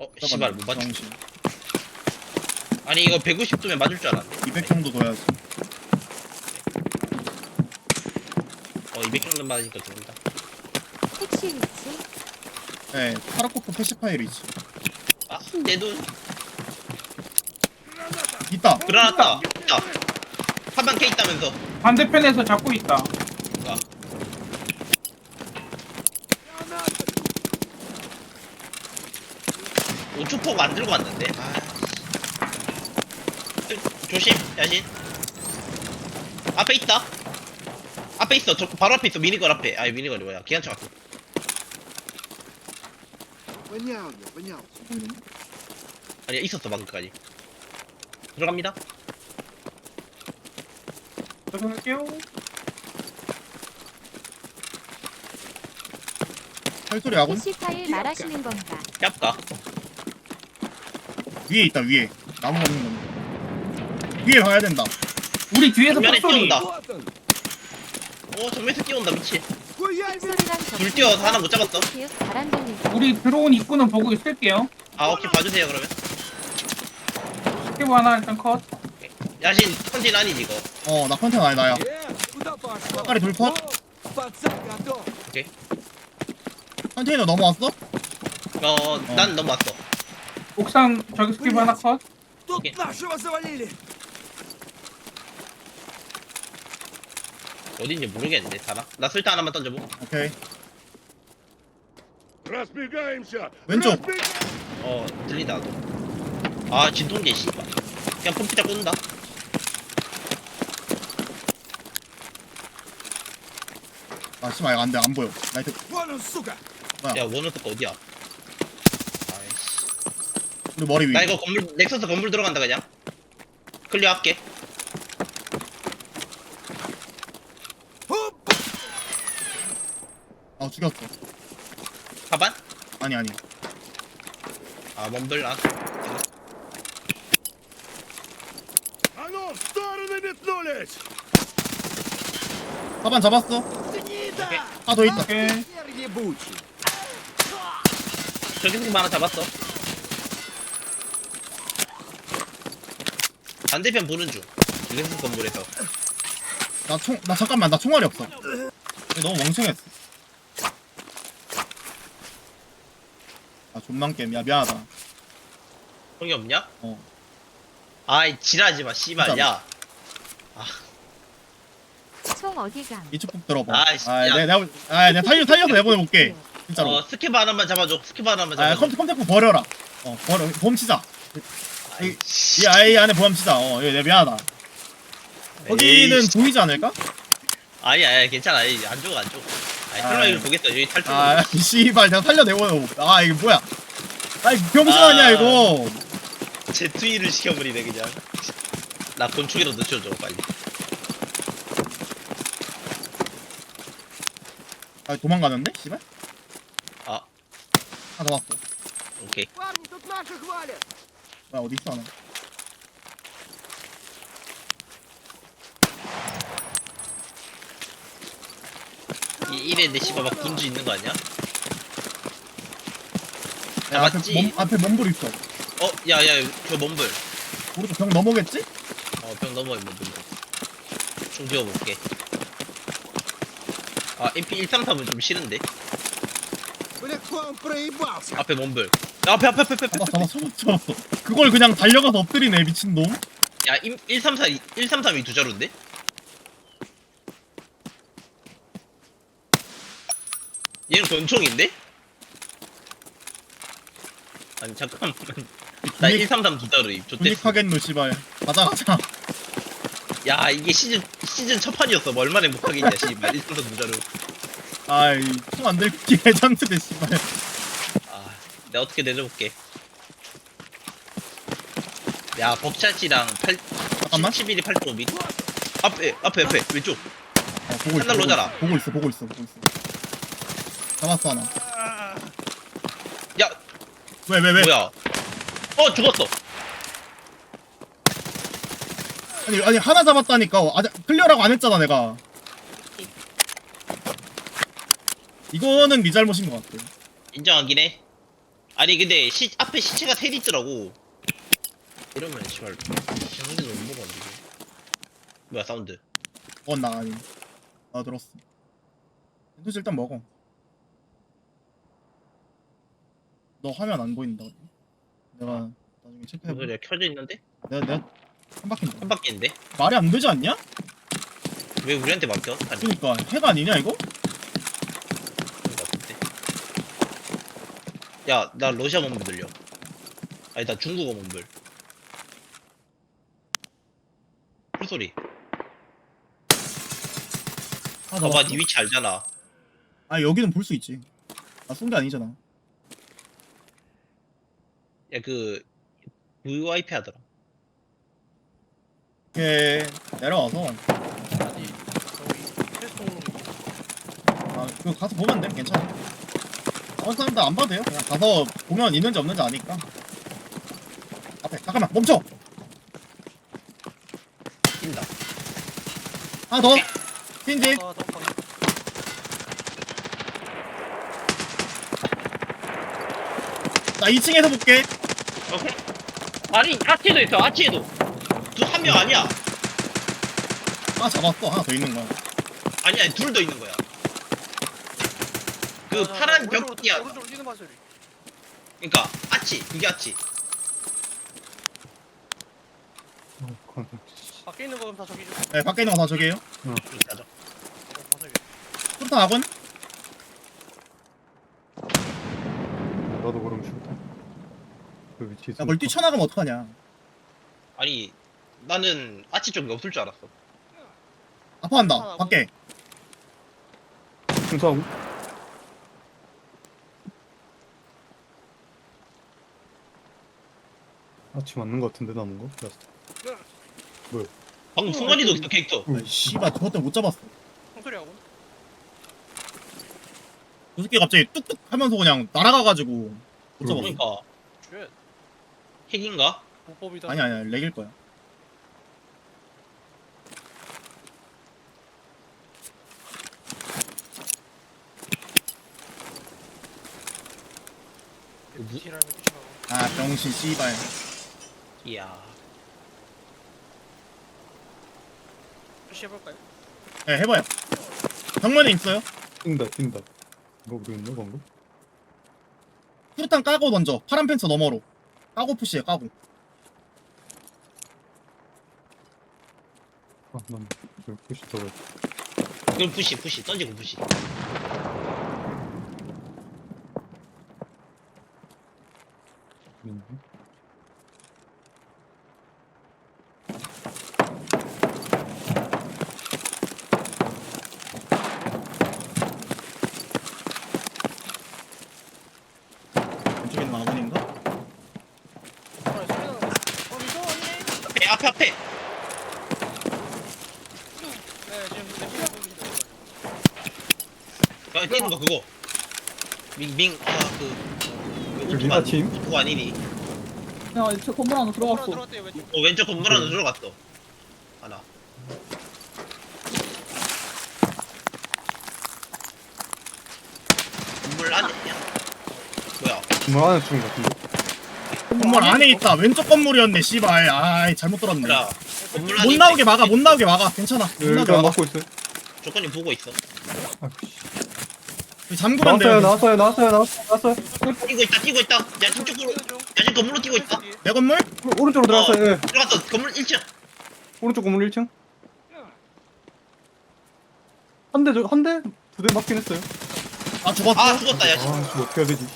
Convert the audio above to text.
어 씨발 못 맞추 정신. 아니 이거 150도면 맞을 줄 알았네 200 정도 둬야지. 어200 정도 맞으니까 죽는다 택시 위치 네, 카라코프 패시파일 위치. 아내돈 있다. 그라났다 있다 한방 K 있다면서 반대편에서 잡고 있다. 주폭 안 들고 왔는데. 아. 조심, 야신. 앞에 있다. 앞에 있어. 저 바로 앞에 있어. 미니건 앞에. 아, 미니건이 뭐야? 기관차 앞에. 아니 있었어 방금까지. 들어갑니다. 들어갈게요. 할소리 하고? PC 파일 말하시는 건가? 얍가. 위에 있다 위에 나무 먹는 건 위에 가야 된다 우리 뒤에서 빡 쏘는다 오 정면에서 뛰어온다 미치. 불 뛰어서 하나 못 잡았어. 우리 들어온 입구는 보고 있을게요 아 오케이 봐주세요 그러면. 스케브 하나 일단 컷 야신 컨진 아니지 이거. 어나 컨텐 아니 나야 빨리 돌파? 컨테이너 넘어왔어? 어 난 넘어왔어. 옥상 저기 스케브 하나 컷. Тут Окей. нашего завалили! 어딘지 모르겠는데 사나? 나 술탄 하나만 던져보고 오케이. Разбегаемся! 왼쪽. Разбегаемся! 어 들린다 나도 아 진통제 씨발 그냥 펌프자 꽂는다 아, 씨발, 이거 안 돼. 안 보여. 나이트. Вон он, сука! 야 원어스가 어디야 아이씨 우리 머리 위. 나 이거 건물 넥서스 건물 들어간다 그냥 클리어 할게 Оп! 아, 죽였어. 가반? 아니, 아니. 아 멈블 아 А ну, в стороны метнулись! 사반 잡았어. Гнида! 하나 더 있다. 오케이. Хер ебучий! 저기 승만 하나 잡았어 반대편 보는 중 넥서스 건물에서 나 총, 나 잠깐만. 나 총알이 없어. 너무 멍청했어. 아, 존망 게임. 야, 미안하다. 형이 없냐? 어. 아이 지랄하지 마 씨발 진짜. 야 총 어디 감 이쪽 꼭 들어봐. 아이씨, 아, 야. 내가, 내가, 아, 내가 살려, 살려서 내보내볼게. 진짜로. 어 스케브 하나만 잡아줘 스케브 하나만 아, 잡아줘 컴퓨터, 컴퓨터 버려라. 어, 버려. 보험 치자. 아이, 이 아이 안에 보험 치자. 어, 얘, 내 미안하다. 거기는 에이씨. 보이지 않을까? 아니 아니 괜찮아 아니, 안 죽어 안 죽어 아니 설마 아. 이걸 보겠어 여기 탈출 아, 씨발, 내가 살려 내보내볼게. 아, 이게 뭐야. 아이, 병신 아. 아니야, 이거. 제트위를 시켜버리네 그냥 나 곤충이라도 치워줘 빨리 아, 도망가는데? 씨발? 아 하나 더 왔어. 오케이 Парни, тут наших валят! 뭐야, 어디 있어, 하나. 이, 이래는데 씨발 막 군주 있는 거 아니야? 야, 앞에, 잡았지? 몸, 앞에 몸불 있어. 어 야야 저 몸불 오른쪽 병 넘어겠지? 어병 넘어요 몸불 총 지워볼게 아 MP 133은 좀 싫은데 Бля, он проебался! 앞에 몸불 야, 앞에 앞에 앞에 앞에 잡았어, 잡았어, 잡았어, 잡았어. 그걸 그냥 달려가서 엎드리네, 미친놈. 야 133, 133이 두 자루인데? 얘는 권총인데? 아니 잠깐만 나 분익- 133 두 자루 입 좋댔어 분익하겠노, 씨발. 가자, 가자. 야 이게 시즌 시즌 첫 판이었어 뭐 얼마나 행복하겠냐 씨발 133 두 자루 아이, 총안 들기 개장트대, 씨발. 아 내가 어떻게 내려볼게 야 벅샷이랑 8 잠깐만. 11이 8.5mm 앞에 앞에 앞에 왼쪽 어, 보고 있어. 보고. 있어, 보고 있어, 보고 있어, 보고 있어. 잡았어, 하나. 야 왜, 왜, 왜? 뭐야 어 죽었어 아니, 아니, 하나 잡았다니까. 어, 아직 클리어라고 안 했잖아, 내가. 이거는 네 잘못인 것 같아. 인정하긴 해 아니 근데 시 앞에 시체가 셋 있더라고. 이러면 씨발 장전 못 먹었는데 뭐야 사운드. 어나 아니 나 들었어. 벤토스 일단 먹어. 너 화면 안 보인다. 내가 나중에 무슨 체크해볼게. 소리야 켜져 있는데? 내가 내가 한 바퀴 한 바퀴인데? 말이 안 되지 않냐? 왜 우리한테 맡겨? 아니. 그니까 해가 아니냐 이거? 그런 거 같은데 야 나 러시아 몸불 들려. 아니 나 중국어 몸불 풀소리. 아, 나 봐봐 봤어. 니 위치 알잖아. 아 여기는 볼 수 있지. 나쏜게 아니잖아. 야 그 VoIP 하더라. 이렇게 내려와서. 아니 저기 아 그거 가서 보면 돼? 괜찮아 다른 사람들 안 봐도 돼요. 그냥 가서 보면 있는지 없는지 아니까. 앞에 잠깐만 멈춰! 뛴다. 하나 더. 더 방- 나 2층에서 볼게. 오케이. 아니 아치에도 있어 아치에도. 두한명 아니야. 아 잡았어. 하나 더 있는 거야. 아니 아니 둘더 있는 거야 그 맞아, 맞아. 파란 오른쪽으로- 벽이야. 오른쪽으로 뛰는 발소리 그니까 아치 그게 아치. 밖에 있는 거 그럼 다 저기 좀. 네 밖에 있는 거 다 저기에요. 어, 수류탄 학원 나도 그럼 싫다. 그 위치 야뭘 뛰쳐나가면 어떡하냐. 아니 나는 아치 쪽에 없을 줄 알았어. 아파한다 밖에. 순수하고. 아치 맞는 거 같은데 남은 거? 라스트. 방금 순간이도 있어 캐릭터. 아 씨발 저것 때문에 못 잡았어. 총소리하고 저 새끼 갑자기 뚝뚝 하면서 그냥 날아가가지고 못 잡았어. 그러니까. 쉣. 핵인가? 보법이다. 아니 아니야 렉일 거야. 티라는 아 병신 씨발 이야 해볼까요? 네 해봐요 정면에 있어요 뛴다, 뛴다. 이거 모르겠네, 방금? 수류탄 까고 던져 파란 펜스 너머로 까고 푸시해 까고 아, 난, 저, 푸시 더. 그럼 푸시 푸시 던지고 푸시 있네. 왼쪽에 있는 거 아군인가? 아 소리 나는 거 어, 미소 언니 앞에 앞에 앞에 네 지금 내 피가 보이는데 야 뛰는 거 그거. 밍밍 아그 그 리사 팀? 그거 아니니? 야, 저 건물 안으로 들어갔어. 들어왔대요 왼쪽 어 왼쪽 건물 안으로 들어갔어. 하나. 건물 안에 야 뭐야? 정말 안에 죽은 거 같은데? 건물 안에 있다. 왼쪽 건물이었네 씨발. 아이 잘못 들었네. 안에 못 있다, 나오게 이 막아. 못 나오게 막아 괜찮아 못 네, 나오게 일단 막아 막고 있어요. 조건이 보고 있어 아, 씨. 잠그면 나왔어요, 돼요 나왔어요, 나왔어요, 나왔어요, 나왔어요. 뛰고 있다 뛰고 있다 야 저쪽으로 야 지금 건물로 뛰고 있다 내 건물? 오- 오른쪽으로 들어갔어요, 예. 들어갔어 건물 1층 오른쪽 건물 1층. 한 대, 저, 한 대? 두 대 맞긴 했어요. 아 죽었어 아 죽었다 야 씨. 아, 씨, 어떻게 해야 되지?